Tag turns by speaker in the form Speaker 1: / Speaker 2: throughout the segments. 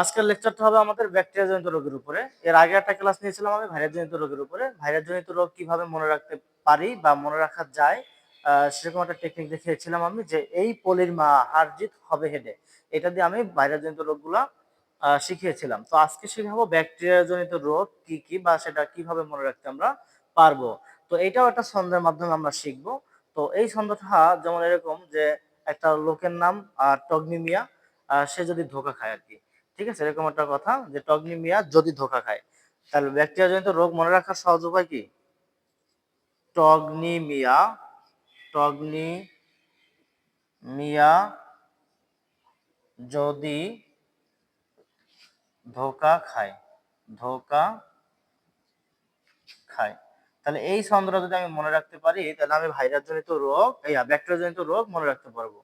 Speaker 1: আজকের লেকচারটা হবে আমাদের ব্যাকটেরিয়া জনিত রোগের উপরে। এর আগে একটা ক্লাস নিয়েছিলাম আমি ভাইরাস জনিত রোগের উপরে। ভাইরাস জনিত রোগ কীভাবে মনে রাখতে পারি বা মনে রাখা যায় সেরকম একটা টেকনিক দেখিয়েছিলাম আমি যে এই পলির মা হারজিত হবে হেডে। এটা দিয়ে আমি ভাইরাস জনিত রোগগুলা শিখিয়েছিলাম। তো আজকে শিখাবো ব্যাকটেরিয়া জনিত রোগ কি কি বা সেটা কীভাবে মনে রাখতে আমরা পারব। তো এটাও একটা ছন্দের মাধ্যমে আমরা শিখব। তো এই ছন্দটা যেমন এরকম যে একটা লোকের নাম আহ, টগনিমিয়া সে যদি ধোকা খায় আর কি। ঠিক আছে? এরকম একটা কথা যে টগনিমিয়া যদি ধোকা খায়, তাহলে ব্যাকটেরিয়া জনিত রোগ মনে রাখার সহজ উপায় কি? টগনিমিয়া টগনিমিয়া যদি ধোকা খায় ধোকা খায়, তাহলে এই ছন্দটা যদি আমি মনে রাখতে পারি, তাহলে আমি ভাইরাস জনিত রোগ, এই ব্যাকটেরিয়া জনিত রোগ মনে রাখতে পারব।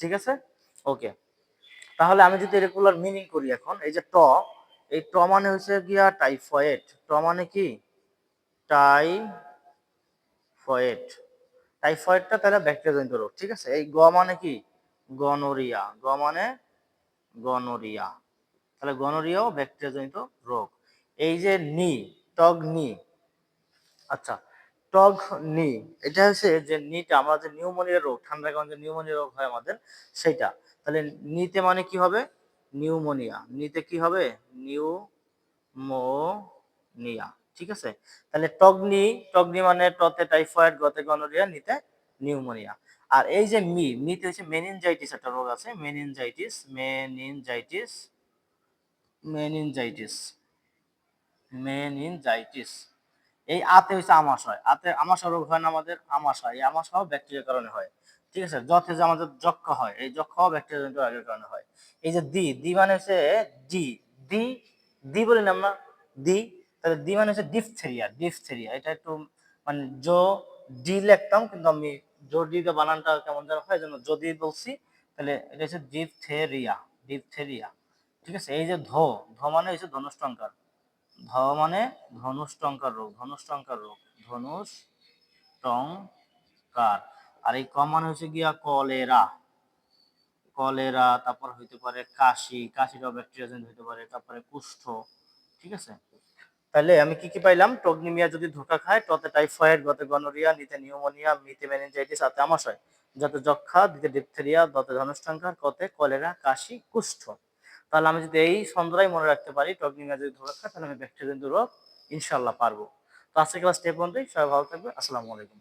Speaker 1: ঠিক আছে? ওকে। তাহলে আমি যদি রেগুলার মিনিং করি এখন, এই যে ট, এই ট মানে হচ্ছে গিয়া টাইফয়েড ট মানে কি? টাইফয়েড টাইফয়েডটা তাহলে ব্যাকটেরিয়া জনিত রোগ, ঠিক আছে? এই গ মানে কি? গনোরিয়া গ মানে গনোরিয়া তাহলে গনোরিয়াও ব্যাকটেরিয়া জনিত রোগ। এই যে নি, টগ নি আচ্ছা টগ নি, এটা হচ্ছে যে নিটা, আমরা যে নিউমোনিয়া রোগ, ঠান্ডা যে নিউমোনিয়া রোগ হয় আমাদের সেটা তাহলে নিতে মানে কি হবে? নিউমোনিয়া। নিতে কি হবে? নিউমোনিয়া। ঠিক আছে? তাহলে টগনি টগনি মানে টতে টাইফয়েড, গতে গনোরিয়া, নিতে নিউমোনিয়া। আর এই যে মি, মিতে হচ্ছে মেনিনজাইটিস একটা রোগ আছে, মেনিনজাইটিস মেনিনজাইটিস মেনিনজাইটিস মেনিনজাইটিস। এই আতে হচ্ছে আমাশয়। আতে আমাশয় রোগ হয় না আমাদের, আমাশয়। এই আমাশয় ব্যাকটেরিয়ার কারণে হয়। ঠিক আছে? যথে যে আমাদের যক্ষ হয়, এই যক্ষ ব্যাকটেরিয়া জনিত রোগের কারণে হয়। এই যে দি দি মানে হচ্ছে ডি দি দি বলি না আমরা দি। তাহলে দি মানে হচ্ছে ডিফথেরিয়া ডিফথেরিয়া এটা একটু মানে জো ডি লিখতাম, কিন্তু আমি জো ডি বানানটা কেমন যেন হয় জন্য যদি বলছি। তাহলে এটা হচ্ছে ডিফথেরিয়া ডিফথেরিয়া ঠিক আছে? এই যে ধো ধো মানে হচ্ছে ধনুষ্টঙ্কার। ধ মানে ধনুষ্টঙ্কার রোগ ধনুষ্টঙ্কার রোগ ধনুষ টঙ্কার আর এই ক মানে হচ্ছে গিয়া কলেরা। কলেরা, তারপর হইতে পারে কাশি কাশিটাও ব্যাকটেরিয়াজনিত হইতে পারে, তারপরে কুষ্ঠ, ঠিক আছে? তাহলে আমি কি কি পাইলাম? টগনিমিয়া যদি ধোকা খায়, টতে টাইফয়েড, গতে গনোরিয়া, নিতে নিউমোনিয়া, মিতে মেনিনজাইটিস, আতে আমাশয়, যাতে যক্ষা, দিতে ডিপথেরিয়া দতে ধনুষ্টঙ্কার, কতে কলেরা, কাশি, কুষ্ঠ। তাহলে আমি যদি এই ছন্দটাই মনে রাখতে পারি টগনিমিয়া যদি ধরে রাখা, তাহলে আমি ব্যাকটেরিয়া দূর রোগ ইনশাল্লাহ পারব। তো আজকে ক্লাস স্টেপ পর্যন্তই, সবাই ভালো থাকবে আসসালামু আলাইকুম।